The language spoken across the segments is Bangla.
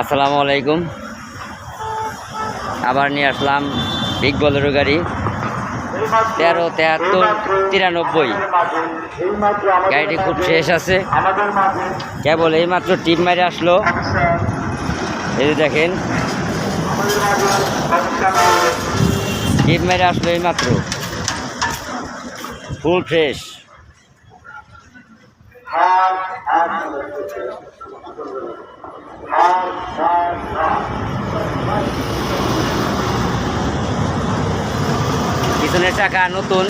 আসসালামু আলাইকুম। আবার নিয়ে আসলাম বিগ বলেরো গাড়ি। তেরো, তেহাত্তর, তিরানব্বই। গাড়িটি খুব ফ্রেশ আছে। কেবল এইমাত্র টিপ মেরে আসলো। এই দেখেন। টিপ মেরে আসলো এইমাত্র। Full fresh. পিছনের চাকা নতুন।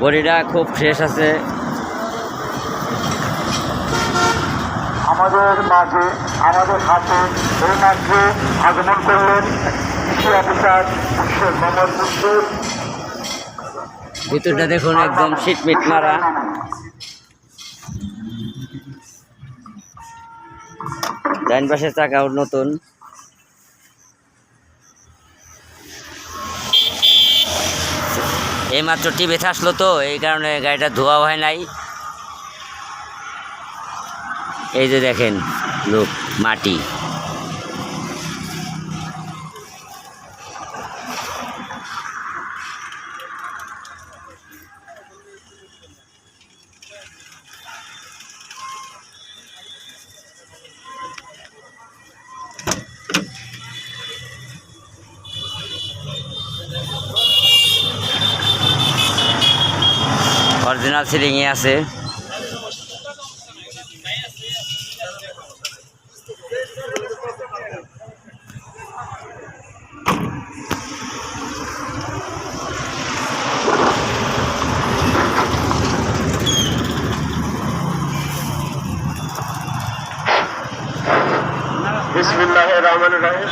বডিটা খুব ফ্রেশ আছে। আমাদের মাঝে আমাদের হাতে এই মাঝে আগমন করলেন কৃষি অফিসার মোহাম্মদ ভিতরটা দেখুন একদম শীত মিট মারা। ডাইন পাশের চাকা নতুন। এইমাত্র টিভি আসলো তো, এই কারণে গাড়িটা ধোয়া হয় নাই। এই যে দেখেন লোক মাটি। অরিজিনাল সিলিংয়ে আছে বিসমিল্লাহ রহমান রহিম